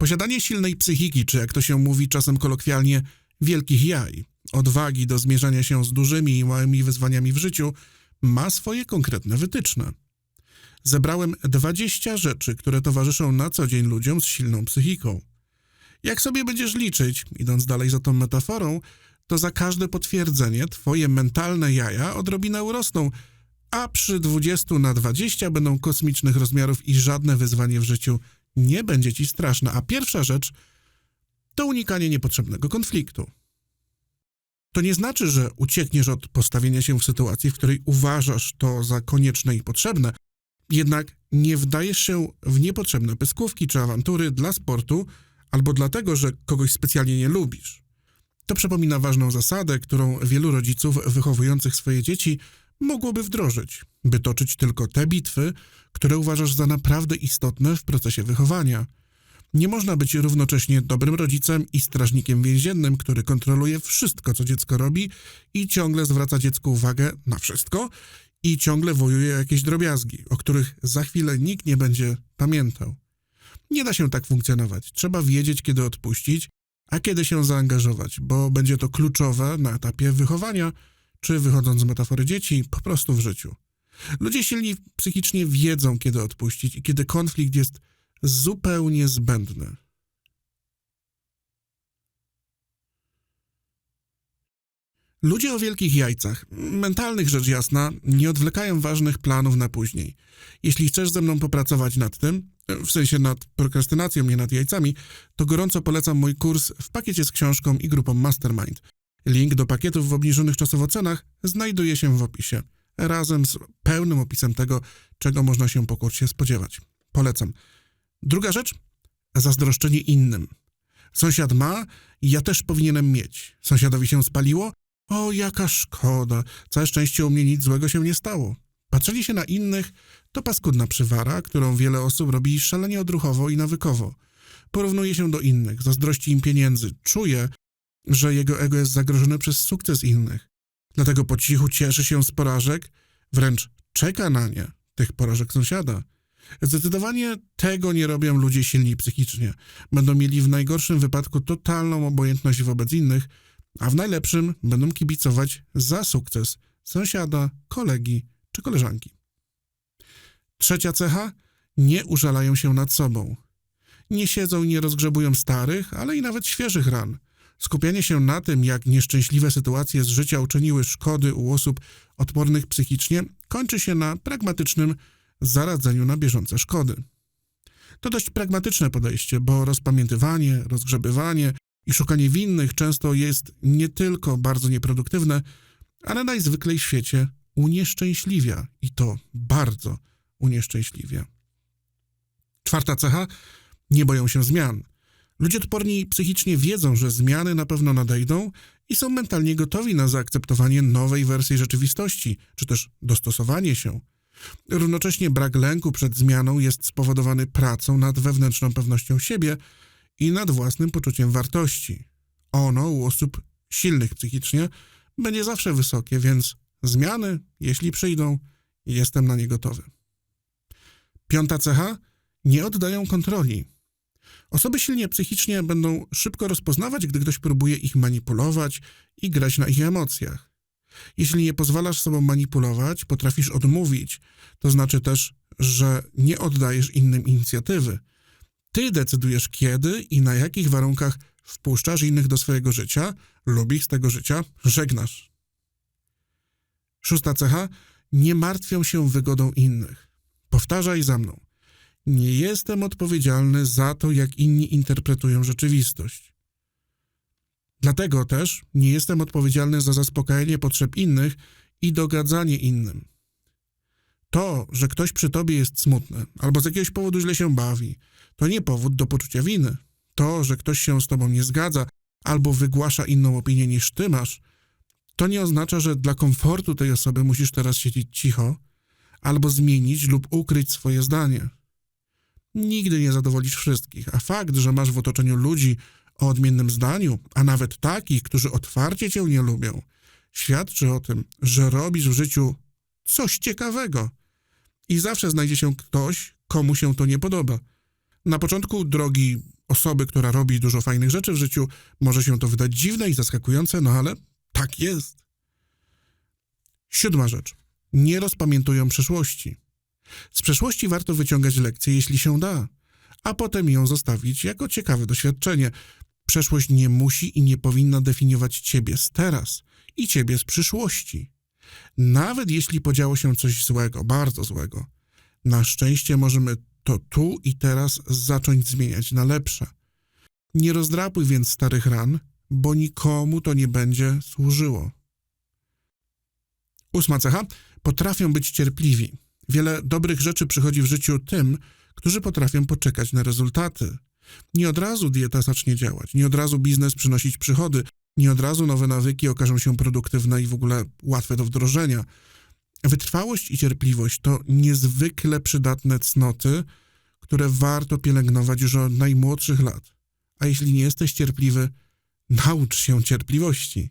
Posiadanie silnej psychiki, czy jak to się mówi czasem kolokwialnie, wielkich jaj, odwagi do zmierzania się z dużymi i małymi wyzwaniami w życiu, ma swoje konkretne wytyczne. Zebrałem 20 rzeczy, które towarzyszą na co dzień ludziom z silną psychiką. Jak sobie będziesz liczyć, idąc dalej za tą metaforą, to za każde potwierdzenie twoje mentalne jaja odrobinę urosną, a przy 20 na 20 będą kosmicznych rozmiarów i żadne wyzwanie w życiu nie będzie ci straszne. A pierwsza rzecz to unikanie niepotrzebnego konfliktu. To nie znaczy, że uciekniesz od postawienia się w sytuacji, w której uważasz to za konieczne i potrzebne, jednak nie wdajesz się w niepotrzebne pyskówki czy awantury dla sportu albo dlatego, że kogoś specjalnie nie lubisz. To przypomina ważną zasadę, którą wielu rodziców wychowujących swoje dzieci mogłoby wdrożyć, by toczyć tylko te bitwy, które uważasz za naprawdę istotne w procesie wychowania. Nie można być równocześnie dobrym rodzicem i strażnikiem więziennym, który kontroluje wszystko, co dziecko robi i ciągle zwraca dziecku uwagę na wszystko i ciągle wojuje jakieś drobiazgi, o których za chwilę nikt nie będzie pamiętał. Nie da się tak funkcjonować. Trzeba wiedzieć, kiedy odpuścić, a kiedy się zaangażować, bo będzie to kluczowe na etapie wychowania, czy wychodząc z metafory dzieci, po prostu w życiu. Ludzie silni psychicznie wiedzą, kiedy odpuścić i kiedy konflikt jest zupełnie zbędny. Ludzie o wielkich jajcach, mentalnych rzecz jasna, nie odwlekają ważnych planów na później. Jeśli chcesz ze mną popracować nad tym, w sensie nad prokrastynacją, nie nad jajcami, to gorąco polecam mój kurs w pakiecie z książką i grupą Mastermind. Link do pakietów w obniżonych czasowo cenach znajduje się w opisie, razem z pełnym opisem tego, czego można się po kursie spodziewać. Polecam. Druga rzecz, zazdroszczenie innym. Sąsiad ma, ja też powinienem mieć. Sąsiadowi się spaliło? O, jaka szkoda. Całe szczęście u mnie nic złego się nie stało. Patrzenie się na innych to paskudna przywara, którą wiele osób robi szalenie odruchowo i nawykowo. Porównuje się do innych, zazdrości im pieniędzy, czuje, że jego ego jest zagrożone przez sukces innych. Dlatego po cichu cieszy się z porażek, wręcz czeka na nie, tych porażek sąsiada. Zdecydowanie tego nie robią ludzie silni psychicznie. Będą mieli w najgorszym wypadku totalną obojętność wobec innych, a w najlepszym będą kibicować za sukces sąsiada, kolegi czy koleżanki. Trzecia cecha nie użalają się nad sobą. Nie siedzą i nie rozgrzebują starych, ale i nawet świeżych ran. Skupianie się na tym, jak nieszczęśliwe sytuacje z życia uczyniły szkody u osób odpornych psychicznie, kończy się na pragmatycznym zaradzeniu na bieżące szkody. To dość pragmatyczne podejście, bo rozpamiętywanie, rozgrzebywanie i szukanie winnych często jest nie tylko bardzo nieproduktywne, ale najzwyklej w świecie unieszczęśliwia i to bardzo unieszczęśliwia. Czwarta cecha nie boją się zmian. Ludzie odporni psychicznie wiedzą, że zmiany na pewno nadejdą i są mentalnie gotowi na zaakceptowanie nowej wersji rzeczywistości, czy też dostosowanie się. Równocześnie brak lęku przed zmianą jest spowodowany pracą nad wewnętrzną pewnością siebie i nad własnym poczuciem wartości. Ono u osób silnych psychicznie będzie zawsze wysokie, więc zmiany, jeśli przyjdą, jestem na nie gotowy. Piąta cecha nie oddają kontroli. Osoby silnie psychicznie będą szybko rozpoznawać, gdy ktoś próbuje ich manipulować i grać na ich emocjach. Jeśli nie pozwalasz sobą manipulować, potrafisz odmówić, to znaczy też, że nie oddajesz innym inicjatywy. Ty decydujesz kiedy i na jakich warunkach wpuszczasz innych do swojego życia lub ich z tego życia żegnasz. Szósta cecha. Nie martwią się wygodą innych. Powtarzaj za mną. Nie jestem odpowiedzialny za to, jak inni interpretują rzeczywistość. Dlatego też nie jestem odpowiedzialny za zaspokajanie potrzeb innych i dogadzanie innym. To, że ktoś przy tobie jest smutny albo z jakiegoś powodu źle się bawi, to nie powód do poczucia winy. To, że ktoś się z tobą nie zgadza albo wygłasza inną opinię niż ty masz, to nie oznacza, że dla komfortu tej osoby musisz teraz siedzieć cicho albo zmienić lub ukryć swoje zdanie. Nigdy nie zadowolisz wszystkich, a fakt, że masz w otoczeniu ludzi o odmiennym zdaniu, a nawet takich, którzy otwarcie cię nie lubią, świadczy o tym, że robisz w życiu coś ciekawego i zawsze znajdzie się ktoś, komu się to nie podoba. Na początku drogi osoby, która robi dużo fajnych rzeczy w życiu, może się to wydać dziwne i zaskakujące, no ale tak jest. Siódma rzecz. Nie rozpamiętują przeszłości. Z przeszłości warto wyciągać lekcje, jeśli się da, a potem ją zostawić jako ciekawe doświadczenie. Przeszłość nie musi i nie powinna definiować ciebie z teraz i ciebie z przyszłości. Nawet jeśli podziało się coś złego, bardzo złego, na szczęście możemy to tu i teraz zacząć zmieniać na lepsze. Nie rozdrapuj więc starych ran, bo nikomu to nie będzie służyło. Ósma cecha. Potrafią być cierpliwi. Wiele dobrych rzeczy przychodzi w życiu tym, którzy potrafią poczekać na rezultaty. Nie od razu dieta zacznie działać, nie od razu biznes przynosić przychody, nie od razu nowe nawyki okażą się produktywne i w ogóle łatwe do wdrożenia. Wytrwałość i cierpliwość to niezwykle przydatne cnoty, które warto pielęgnować już od najmłodszych lat. A jeśli nie jesteś cierpliwy, naucz się cierpliwości.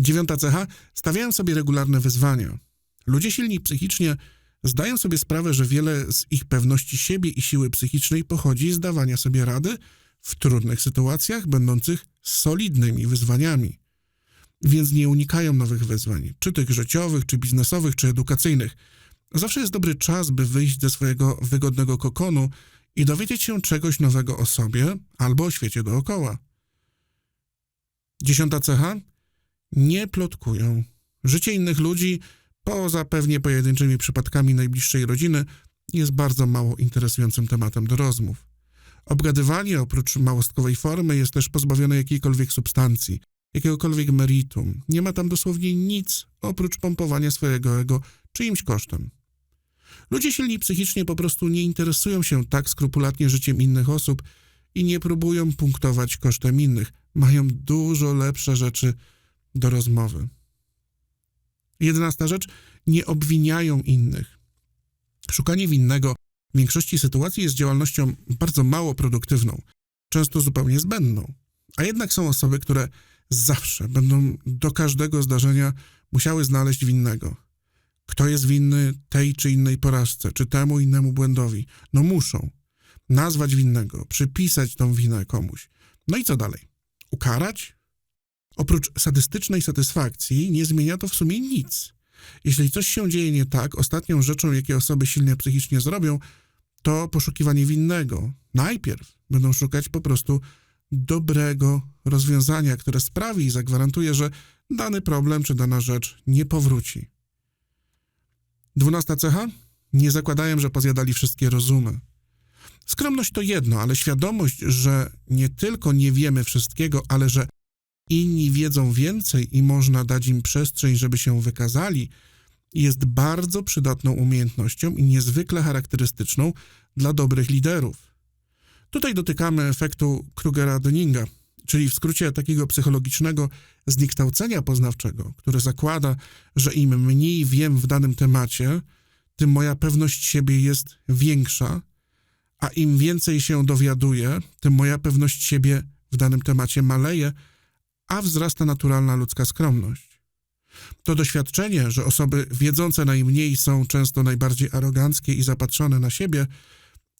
Dziewiąta cecha. Stawiają sobie regularne wyzwania. Ludzie silni psychicznie zdają sobie sprawę, że wiele z ich pewności siebie i siły psychicznej pochodzi z dawania sobie rady w trudnych sytuacjach, będących solidnymi wyzwaniami. Więc nie unikają nowych wyzwań, czy tych życiowych, czy biznesowych, czy edukacyjnych. Zawsze jest dobry czas, by wyjść ze swojego wygodnego kokonu i dowiedzieć się czegoś nowego o sobie albo o świecie dookoła. Dziesiąta cecha. Nie plotkują. Życie innych ludzi, poza pewnie pojedynczymi przypadkami najbliższej rodziny, jest bardzo mało interesującym tematem do rozmów. Obgadywanie oprócz małostkowej formy jest też pozbawione jakiejkolwiek substancji, jakiegokolwiek meritum. Nie ma tam dosłownie nic oprócz pompowania swojego ego czyimś kosztem. Ludzie silni psychicznie po prostu nie interesują się tak skrupulatnie życiem innych osób i nie próbują punktować kosztem innych. Mają dużo lepsze rzeczy do rozmowy. Jedenasta rzecz, nie obwiniają innych. Szukanie winnego w większości sytuacji jest działalnością bardzo mało produktywną, często zupełnie zbędną. A jednak są osoby, które zawsze będą do każdego zdarzenia musiały znaleźć winnego. Kto jest winny tej czy innej porażce, czy temu innemu błędowi? No muszą. Nazwać winnego, przypisać tą winę komuś. No i co dalej? Ukarać? Oprócz sadystycznej satysfakcji nie zmienia to w sumie nic. Jeśli coś się dzieje nie tak, ostatnią rzeczą, jakie osoby silnie psychicznie zrobią, to poszukiwanie winnego. Najpierw będą szukać po prostu dobrego rozwiązania, które sprawi i zagwarantuje, że dany problem czy dana rzecz nie powróci. Dwunasta cecha? Nie zakładają, że pozjadali wszystkie rozumy. Skromność to jedno, ale świadomość, że nie tylko nie wiemy wszystkiego, ale że inni wiedzą więcej i można dać im przestrzeń, żeby się wykazali, jest bardzo przydatną umiejętnością i niezwykle charakterystyczną dla dobrych liderów. Tutaj dotykamy efektu Krugera-Dunninga, czyli w skrócie takiego psychologicznego zniekształcenia poznawczego, które zakłada, że im mniej wiem w danym temacie, tym moja pewność siebie jest większa, a im więcej się dowiaduję, tym moja pewność siebie w danym temacie maleje, a wzrasta naturalna ludzka skromność. To doświadczenie, że osoby wiedzące najmniej są często najbardziej aroganckie i zapatrzone na siebie,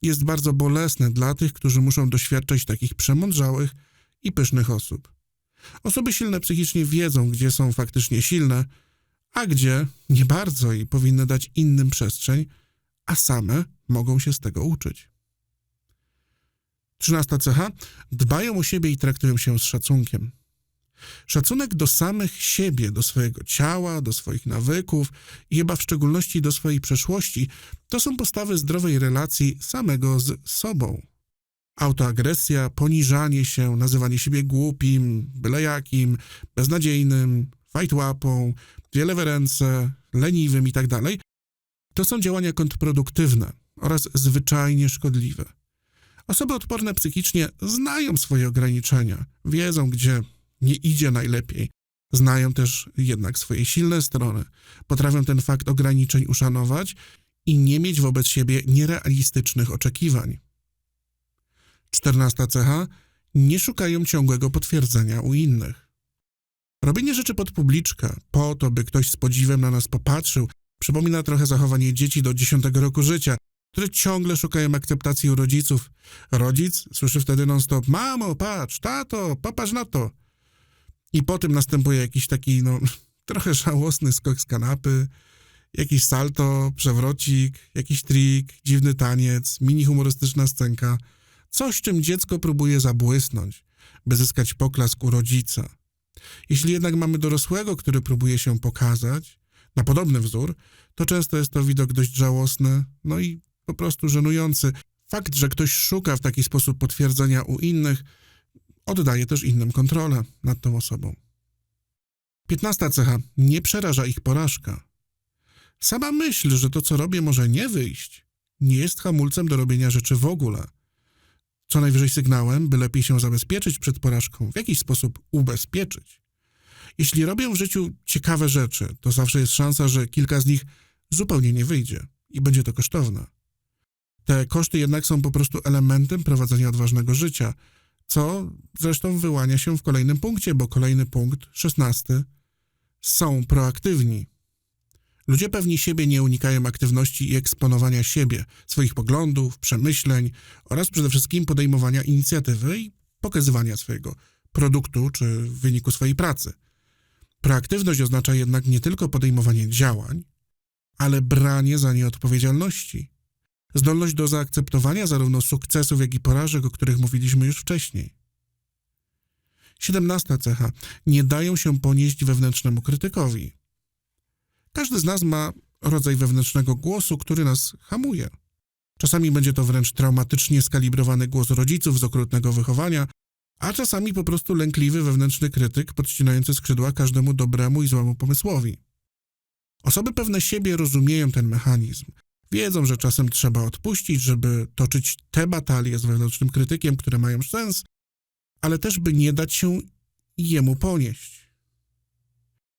jest bardzo bolesne dla tych, którzy muszą doświadczać takich przemądrzałych i pysznych osób. Osoby silne psychicznie wiedzą, gdzie są faktycznie silne, a gdzie nie bardzo i powinny dać innym przestrzeń, a same mogą się z tego uczyć. Trzynasta cecha. Dbają o siebie i traktują się z szacunkiem. Szacunek do samych siebie, do swojego ciała, do swoich nawyków i chyba w szczególności do swojej przeszłości, to są postawy zdrowej relacji samego z sobą. Autoagresja, poniżanie się, nazywanie siebie głupim, byle jakim, beznadziejnym, fajtłapą, dwie lewe ręce, leniwym itd. To są działania kontrproduktywne oraz zwyczajnie szkodliwe. Osoby odporne psychicznie znają swoje ograniczenia, wiedzą, gdzie nie idzie najlepiej. Znają też jednak swoje silne strony, potrafią ten fakt ograniczeń uszanować i nie mieć wobec siebie nierealistycznych oczekiwań. Czternasta cecha nie szukają ciągłego potwierdzenia u innych. Robienie rzeczy pod publiczkę, po to, by ktoś z podziwem na nas popatrzył, przypomina trochę zachowanie dzieci do dziesiątego roku życia. które ciągle szukają akceptacji u rodziców. Rodzic słyszy wtedy non-stop: Mamo, patrz, tato, popatrz na to. I po tym następuje jakiś taki, no, trochę żałosny skok z kanapy, jakiś salto, przewrocik, jakiś trik, dziwny taniec, mini humorystyczna scenka. Coś, czym dziecko próbuje zabłysnąć, by zyskać poklask u rodzica. Jeśli jednak mamy dorosłego, który próbuje się pokazać, na podobny wzór, to często jest to widok dość żałosny, no i po prostu żenujący. Fakt, że ktoś szuka w taki sposób potwierdzenia u innych, oddaje też innym kontrolę nad tą osobą. Piętnasta cecha. Nie przeraża ich porażka. Sama myśl, że to, co robię, może nie wyjść, nie jest hamulcem do robienia rzeczy w ogóle. Co najwyżej sygnałem, by lepiej się zabezpieczyć przed porażką, w jakiś sposób ubezpieczyć. Jeśli robię w życiu ciekawe rzeczy, to zawsze jest szansa, że kilka z nich zupełnie nie wyjdzie i będzie to kosztowne. Te koszty jednak są po prostu elementem prowadzenia odważnego życia, co zresztą wyłania się w kolejnym punkcie, bo kolejny punkt, szesnasty, są proaktywni. Ludzie pewni siebie nie unikają aktywności i eksponowania siebie, swoich poglądów, przemyśleń oraz przede wszystkim podejmowania inicjatywy i pokazywania swojego produktu czy wyniku swojej pracy. Proaktywność oznacza jednak nie tylko podejmowanie działań, ale branie za nie odpowiedzialności. Zdolność do zaakceptowania zarówno sukcesów, jak i porażek, o których mówiliśmy już wcześniej. Siedemnasta cecha. Nie dają się ponieść wewnętrznemu krytykowi. Każdy z nas ma rodzaj wewnętrznego głosu, który nas hamuje. Czasami będzie to wręcz traumatycznie skalibrowany głos rodziców z okrutnego wychowania, a czasami po prostu lękliwy wewnętrzny krytyk podcinający skrzydła każdemu dobremu i złemu pomysłowi. Osoby pewne siebie rozumieją ten mechanizm. Wiedzą, że czasem trzeba odpuścić, żeby toczyć te batalie z wewnętrznym krytykiem, które mają sens, ale też by nie dać się jemu ponieść.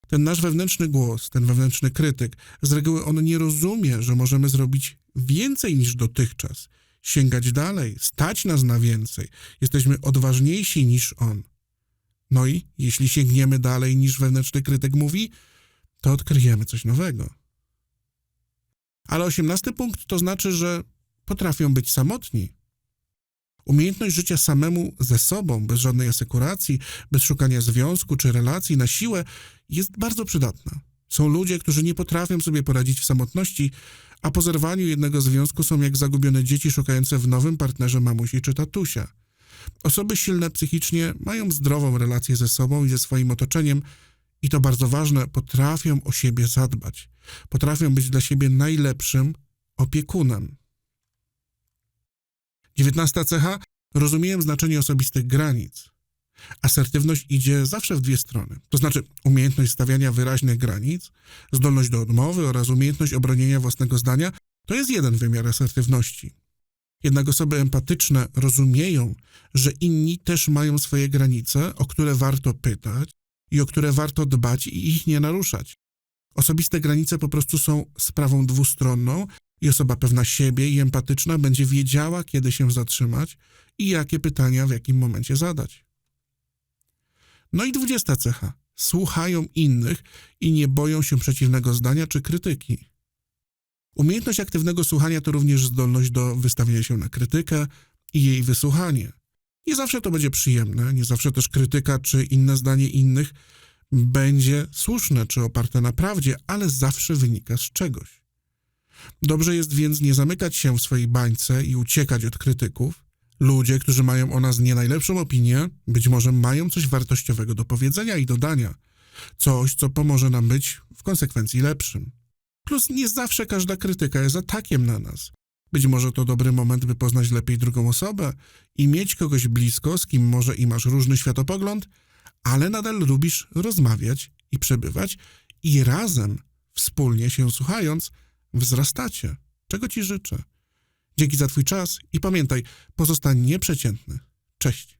Ten nasz wewnętrzny głos, ten wewnętrzny krytyk, z reguły on nie rozumie, że możemy zrobić więcej niż dotychczas, sięgać dalej, stać nas na więcej. Jesteśmy odważniejsi niż on. No i jeśli sięgniemy dalej niż wewnętrzny krytyk mówi, to odkryjemy coś nowego. Ale osiemnasty punkt to znaczy, że potrafią być samotni. Umiejętność życia samemu ze sobą, bez żadnej asekuracji, bez szukania związku czy relacji na siłę, jest bardzo przydatna. Są ludzie, którzy nie potrafią sobie poradzić w samotności, a po zerwaniu jednego związku są jak zagubione dzieci szukające w nowym partnerze mamusi czy tatusia. Osoby silne psychicznie mają zdrową relację ze sobą i ze swoim otoczeniem i to bardzo ważne, potrafią o siebie zadbać. Potrafią być dla siebie najlepszym opiekunem. Dziewiętnasta cecha. Rozumieją znaczenie osobistych granic. Asertywność idzie zawsze w dwie strony. To znaczy umiejętność stawiania wyraźnych granic, zdolność do odmowy oraz umiejętność obronienia własnego zdania to jest jeden wymiar asertywności. Jednak osoby empatyczne rozumieją, że inni też mają swoje granice, o które warto pytać i o które warto dbać i ich nie naruszać. Osobiste granice po prostu są sprawą dwustronną i osoba pewna siebie i empatyczna będzie wiedziała, kiedy się zatrzymać i jakie pytania w jakim momencie zadać. No i dwudziesta cecha. Słuchają innych i nie boją się przeciwnego zdania czy krytyki. Umiejętność aktywnego słuchania to również zdolność do wystawienia się na krytykę i jej wysłuchanie. Nie zawsze to będzie przyjemne, nie zawsze też krytyka czy inne zdanie innych będzie słuszne czy oparte na prawdzie, ale zawsze wynika z czegoś. Dobrze jest więc nie zamykać się w swojej bańce i uciekać od krytyków. Ludzie, którzy mają o nas nie najlepszą opinię, być może mają coś wartościowego do powiedzenia i dodania. Coś, co pomoże nam być w konsekwencji lepszym. Plus nie zawsze każda krytyka jest atakiem na nas. Być może to dobry moment, by poznać lepiej drugą osobę i mieć kogoś blisko, z kim może i masz różny światopogląd, ale nadal lubisz rozmawiać i przebywać i razem, wspólnie się słuchając, wzrastacie. Czego ci życzę. Dzięki za Twój czas i pamiętaj, pozostań nieprzeciętny. Cześć.